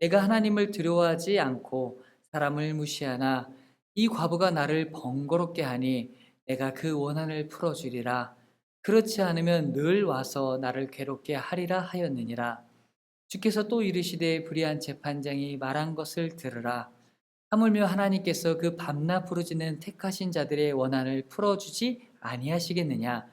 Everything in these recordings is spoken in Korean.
내가 하나님을 두려워하지 않고 사람을 무시하나 이 과부가 나를 번거롭게 하니 내가 그 원한을 풀어주리라. 그렇지 않으면 늘 와서 나를 괴롭게 하리라 하였느니라. 주께서 또 이르시되 불의한 재판장이 말한 것을 들으라. 하물며 하나님께서 그 밤낮 부르짖는 택하신 자들의 원한을 풀어주지 아니하시겠느냐?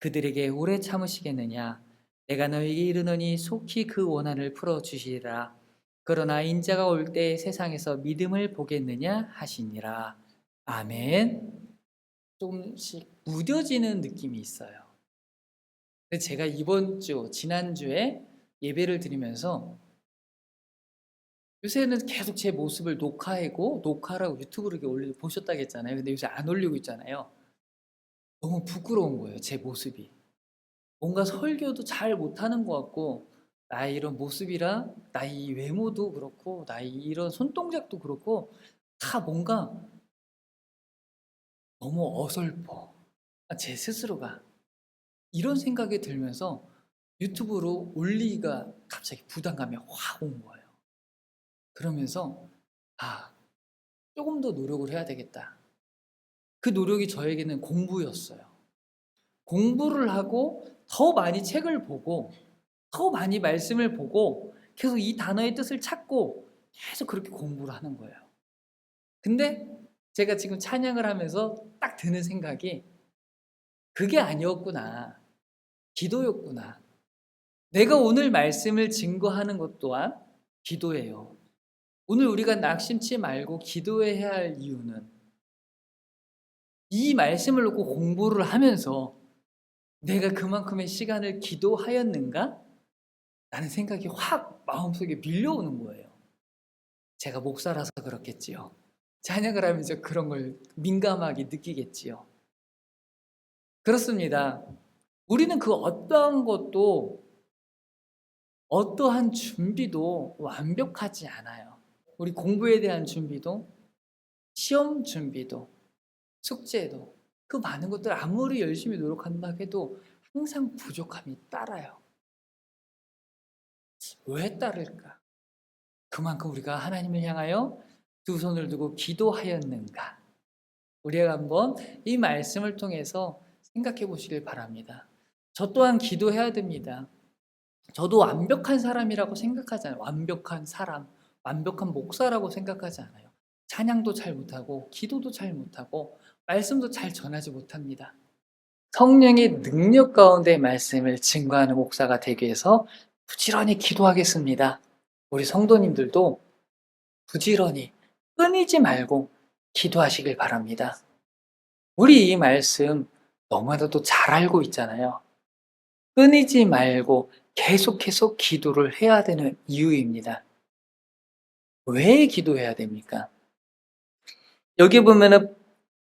그들에게 오래 참으시겠느냐? 내가 너에게 이르노니 속히 그 원한을 풀어주시리라. 그러나 인자가 올 때 세상에서 믿음을 보겠느냐 하시니라. 아멘. 조금씩 무뎌지는 느낌이 있어요. 제가 이번 주, 지난주에 예배를 드리면서 요새는 계속 제 모습을 녹화하고 녹화라고 유튜브로 올려 보셨다고 했잖아요. 근데 요새 안 올리고 있잖아요. 너무 부끄러운 거예요, 제 모습이. 뭔가 설교도 잘 못하는 것 같고 나의 이런 모습이랑 나의 외모도 그렇고 나의 이런 손동작도 그렇고 다 뭔가 너무 어설퍼. 아, 제 스스로가 이런 생각이 들면서 유튜브로 올리기가 갑자기 부담감이 확 온 거예요. 그러면서 아 조금 더 노력을 해야 되겠다. 그 노력이 저에게는 공부였어요. 공부를 하고 더 많이 책을 보고 더 많이 말씀을 보고 계속 이 단어의 뜻을 찾고 계속 그렇게 공부를 하는 거예요. 근데 제가 지금 찬양을 하면서 딱 드는 생각이 그게 아니었구나. 기도였구나. 내가 오늘 말씀을 증거하는 것 또한 기도예요. 오늘 우리가 낙심치 말고 기도해야 할 이유는 이 말씀을 놓고 공부를 하면서 내가 그만큼의 시간을 기도하였는가? 라는 생각이 확 마음속에 밀려오는 거예요. 제가 목사라서 그렇겠지요. 찬양을 하면서 그런 걸 민감하게 느끼겠지요. 그렇습니다. 우리는 그 어떠한 것도 어떠한 준비도 완벽하지 않아요. 우리 공부에 대한 준비도 시험 준비도 숙제도 그 많은 것들 아무리 열심히 노력한다 해도 항상 부족함이 따라요. 왜 따를까? 그만큼 우리가 하나님을 향하여 두 손을 두고 기도하였는가? 우리가 한번 이 말씀을 통해서 생각해 보시길 바랍니다. 저 또한 기도해야 됩니다. 저도 완벽한 사람이라고 생각하지 않아요. 완벽한 사람, 완벽한 목사라고 생각하지 않아요. 찬양도 잘 못하고, 기도도 잘 못하고, 말씀도 잘 전하지 못합니다. 성령의 능력 가운데 말씀을 증거하는 목사가 되기 위해서 부지런히 기도하겠습니다. 우리 성도님들도 부지런히 끊이지 말고 기도하시길 바랍니다. 우리 이 말씀 너무나도 잘 알고 있잖아요. 끊이지 말고 계속해서 기도를 해야 되는 이유입니다. 왜 기도해야 됩니까? 여기 보면은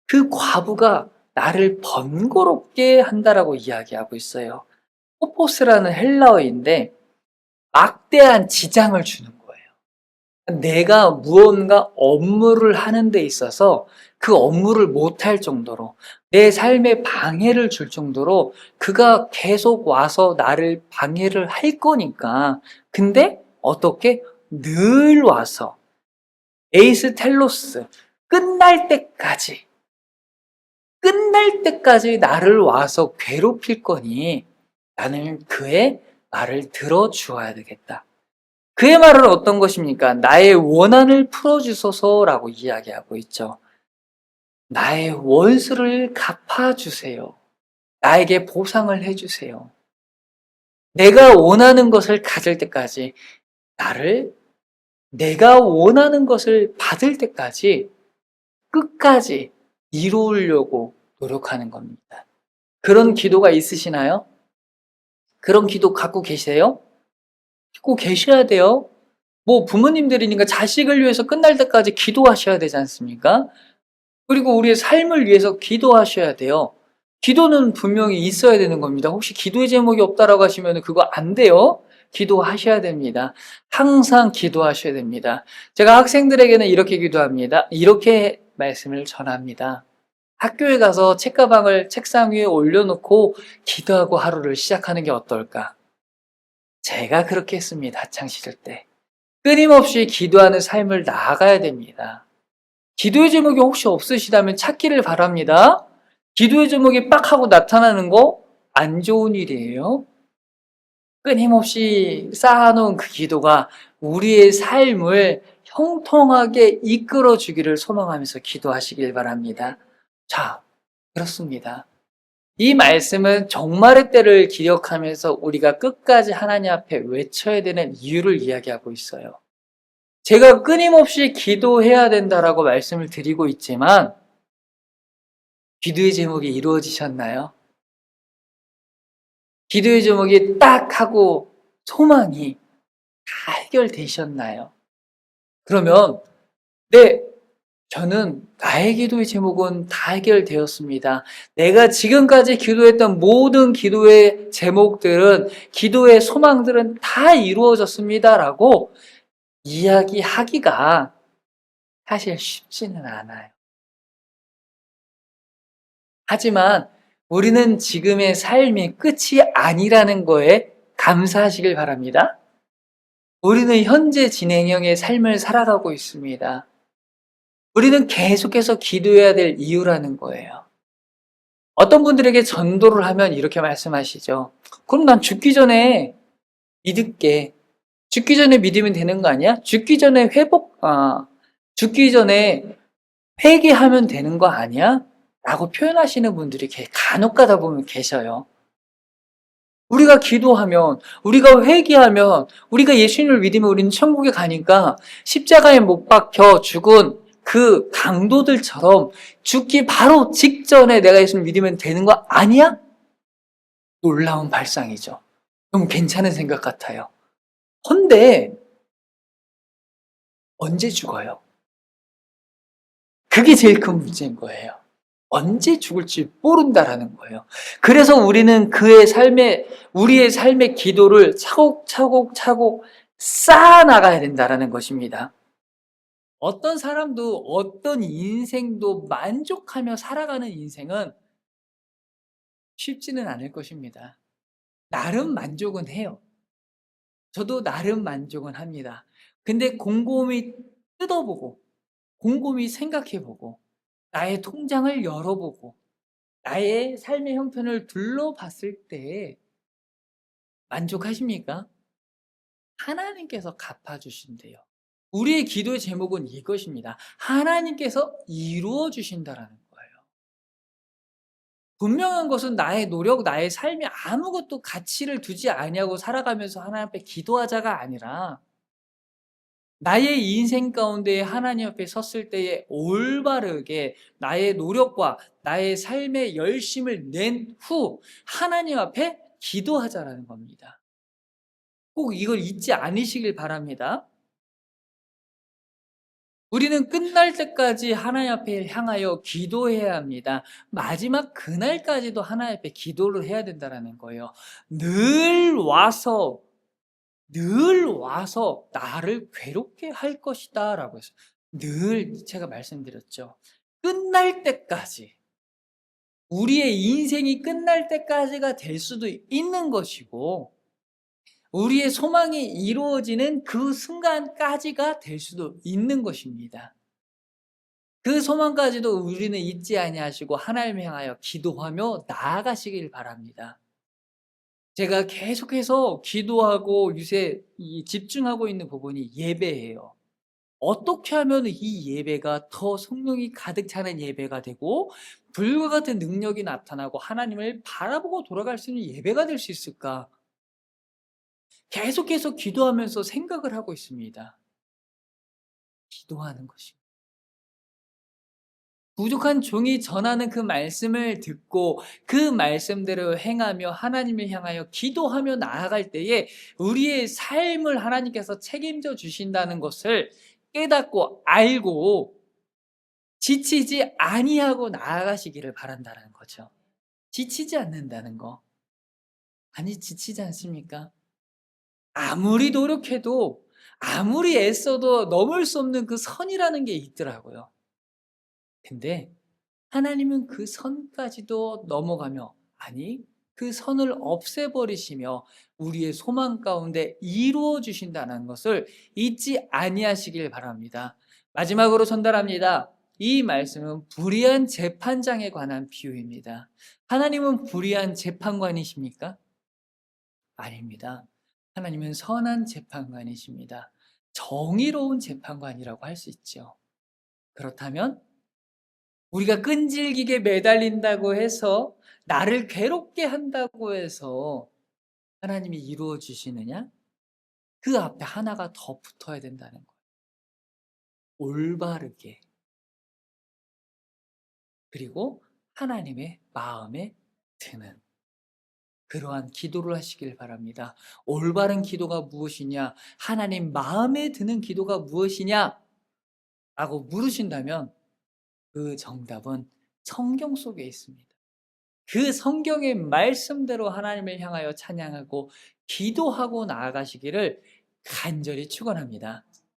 그 과부가 나를 번거롭게 한다라고 이야기하고 있어요. 포포스라는 헬라어인데 막대한 지장을 주는 거예요. 내가 무언가 업무를 하는 데 있어서 그 업무를 못할 정도로 내 삶에 방해를 줄 정도로 그가 계속 와서 나를 방해를 할 거니까 근데 어떻게 늘 와서 에이스 텔로스 끝날 때까지 끝날 때까지 나를 와서 괴롭힐 거니 나는 그의 말을 들어주어야 되겠다. 그의 말은 어떤 것입니까? 나의 원한을 풀어주소서라고 이야기하고 있죠. 나의 원수를 갚아주세요. 나에게 보상을 해주세요. 내가 원하는 것을 가질 때까지 나를 내가 원하는 것을 받을 때까지 끝까지 이루려고 노력하는 겁니다. 그런 기도가 있으시나요? 그런 기도 갖고 계세요? 갖고 계셔야 돼요. 뭐 부모님들이니까 자식을 위해서 끝날 때까지 기도하셔야 되지 않습니까? 그리고 우리의 삶을 위해서 기도하셔야 돼요. 기도는 분명히 있어야 되는 겁니다. 혹시 기도의 제목이 없다라고 하시면 그거 안 돼요. 기도하셔야 됩니다. 항상 기도하셔야 됩니다. 제가 학생들에게는 이렇게 기도합니다. 이렇게 말씀을 전합니다. 학교에 가서 책가방을 책상 위에 올려놓고 기도하고 하루를 시작하는 게 어떨까? 제가 그렇게 했습니다. 학창시절 때. 끊임없이 기도하는 삶을 나아가야 됩니다. 기도의 제목이 혹시 없으시다면 찾기를 바랍니다. 기도의 제목이 빡 하고 나타나는 거 안 좋은 일이에요. 끊임없이 쌓아놓은 그 기도가 우리의 삶을 형통하게 이끌어 주기를 소망하면서 기도하시길 바랍니다. 자, 그렇습니다. 이 말씀은 종말의 때를 기억하면서 우리가 끝까지 하나님 앞에 외쳐야 되는 이유를 이야기하고 있어요. 제가 끊임없이 기도해야 된다라고 말씀을 드리고 있지만, 기도의 제목이 이루어지셨나요? 기도의 제목이 딱 하고 소망이 다 해결되셨나요? 그러면, 네, 저는 나의 기도의 제목은 다 해결되었습니다. 내가 지금까지 기도했던 모든 기도의 제목들은, 기도의 소망들은 다 이루어졌습니다라고 이야기하기가 사실 쉽지는 않아요. 하지만 우리는 지금의 삶이 끝이 아니라는 거에 감사하시길 바랍니다. 우리는 현재 진행형의 삶을 살아가고 있습니다. 우리는 계속해서 기도해야 될 이유라는 거예요. 어떤 분들에게 전도를 하면 이렇게 말씀하시죠. 그럼 난 죽기 전에 믿을게. 죽기 전에 믿으면 되는 거 아니야? 죽기 전에 회복, 아, 죽기 전에 회개하면 되는 거 아니야? 라고 표현하시는 분들이 간혹 가다 보면 계셔요. 우리가 기도하면, 우리가 회개하면, 우리가 예수님을 믿으면 우리는 천국에 가니까 십자가에 못 박혀 죽은 그 강도들처럼 죽기 바로 직전에 내가 예수를 믿으면 되는 거 아니야? 놀라운 발상이죠. 너무 괜찮은 생각 같아요. 헌데 언제 죽어요? 그게 제일 큰 문제인 거예요. 언제 죽을지 모른다라는 거예요. 그래서 우리는 그의 삶에 우리의 삶의 기도를 차곡차곡 차곡 쌓아 나가야 된다라는 것입니다. 어떤 사람도 어떤 인생도 만족하며 살아가는 인생은 쉽지는 않을 것입니다. 나름 만족은 해요. 저도 나름 만족은 합니다. 근데 곰곰이 뜯어보고, 곰곰이 생각해보고, 나의 통장을 열어보고, 나의 삶의 형편을 둘러봤을 때 만족하십니까? 하나님께서 갚아주신대요. 우리의 기도의 제목은 이것입니다. 하나님께서 이루어 주신다라는 거예요. 분명한 것은 나의 노력, 나의 삶이 아무것도 가치를 두지 아니하고 살아가면서 하나님 앞에 기도하자가 아니라 나의 인생 가운데 하나님 앞에 섰을 때에 올바르게 나의 노력과 나의 삶의 열심을 낸 후 하나님 앞에 기도하자라는 겁니다. 꼭 이걸 잊지 않으시길 바랍니다. 우리는 끝날 때까지 하나님 앞에 향하여 기도해야 합니다. 마지막 그날까지도 하나님 앞에 기도를 해야 된다는 거예요. 늘 와서 늘 와서 나를 괴롭게 할 것이다 라고 해서 늘 제가 말씀드렸죠. 끝날 때까지 우리의 인생이 끝날 때까지가 될 수도 있는 것이고 우리의 소망이 이루어지는 그 순간까지가 될 수도 있는 것입니다. 그 소망까지도 우리는 잊지 아니하시고 하나님을 향하여 기도하며 나아가시길 바랍니다. 제가 계속해서 기도하고 요새 집중하고 있는 부분이 예배예요. 어떻게 하면 이 예배가 더 성령이 가득 차는 예배가 되고 불과 같은 능력이 나타나고 하나님을 바라보고 돌아갈 수 있는 예배가 될 수 있을까? 계속해서 기도하면서 생각을 하고 있습니다. 기도하는 것입니다. 부족한 종이 전하는 그 말씀을 듣고 그 말씀대로 행하며 하나님을 향하여 기도하며 나아갈 때에 우리의 삶을 하나님께서 책임져 주신다는 것을 깨닫고 알고 지치지 아니하고 나아가시기를 바란다는 거죠. 지치지 않는다는 거. 아니 지치지 않습니까? 아무리 노력해도 아무리 애써도 넘을 수 없는 그 선이라는 게 있더라고요. 근데 하나님은 그 선까지도 넘어가며 아니 그 선을 없애버리시며 우리의 소망 가운데 이루어 주신다는 것을 잊지 아니하시길 바랍니다. 마지막으로 전달합니다. 이 말씀은 불의한 재판장에 관한 비유입니다. 하나님은 불의한 재판관이십니까? 아닙니다. 하나님은 선한 재판관이십니다. 정의로운 재판관이라고 할 수 있죠. 그렇다면 우리가 끈질기게 매달린다고 해서 나를 괴롭게 한다고 해서 하나님이 이루어 주시느냐? 그 앞에 하나가 더 붙어야 된다는 거예요. 올바르게. 그리고 하나님의 마음에 드는 그러한 기도를 하시길 바랍니다. 올바른 기도가 무엇이냐? 하나님 마음에 드는 기도가 무엇이냐? 라고 물으신다면 그 정답은 성경 속에 있습니다. 그 성경의 말씀대로 하나님을 향하여 찬양하고 기도하고 나아가시기를 간절히 축원합니다.